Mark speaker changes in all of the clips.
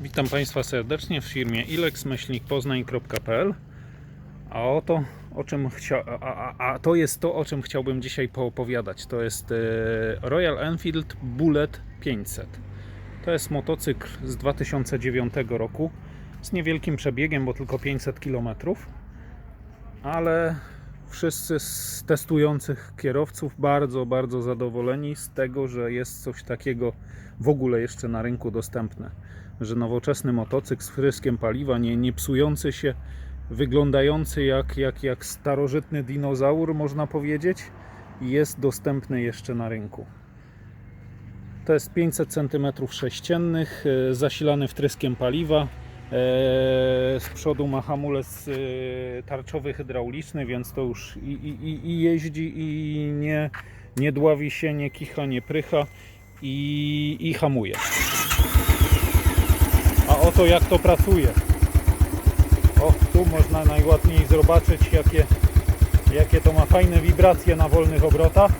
Speaker 1: Witam Państwa serdecznie w firmie ilex-poznań.pl A oto o czym chcia... a, a, a to jest to, o czym chciałbym dzisiaj poopowiadać. To jest e, Royal Enfield Bullet 500. To jest motocykl z 2009 roku z niewielkim przebiegiem, bo tylko 500 km. Ale wszyscy z testujących kierowców bardzo, bardzo zadowoleni z tego, że jest coś takiego w ogóle jeszcze na rynku dostępne. Że nowoczesny motocykl z wpryskiem paliwa, nie, nie psujący się, wyglądający jak, jak, jak starożytny dinozaur, można powiedzieć, jest dostępny jeszcze na rynku. To jest 500 cm sześciennych, e, zasilany wtryskiem paliwa. E, Z przodu ma hamulec e, tarczowy hydrauliczny, więc to już i, i- i jeździ i nie, nie dławi się, nie kicha, nie prycha i, i hamuje. A oto jak to pracuje. O, tu można najładniej zobaczyć jakie, jakie to ma fajne wibracje na wolnych obrotach.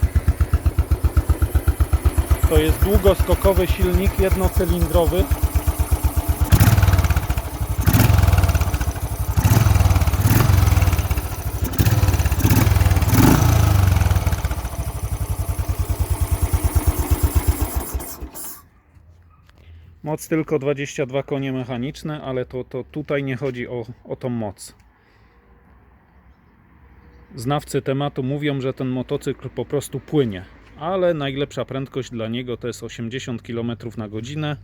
Speaker 1: To jest długoskokowy silnik jednocylindrowy. Moc tylko 22 konie mechaniczne, ale to, to tutaj nie chodzi o, o tą moc. Znawcy tematu mówią, że ten motocykl po prostu płynie, ale najlepsza prędkość dla niego to jest 80 km na godzinę.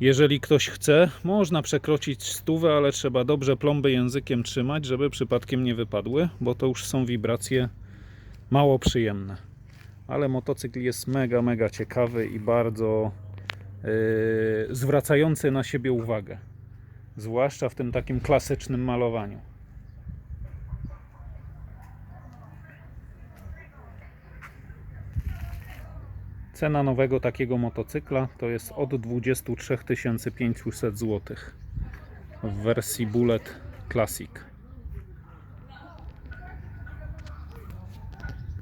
Speaker 1: Jeżeli ktoś chce, można przekroczyć stówę, ale trzeba dobrze plomby językiem trzymać, żeby przypadkiem nie wypadły, bo to już są wibracje mało przyjemne. Ale motocykl jest mega, mega ciekawy i bardzo yy, zwracający na siebie uwagę. Zwłaszcza w tym takim klasycznym malowaniu. Cena nowego takiego motocykla to jest od 23 500 zł w wersji Bullet Classic.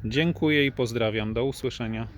Speaker 1: Dziękuję i pozdrawiam. Do usłyszenia.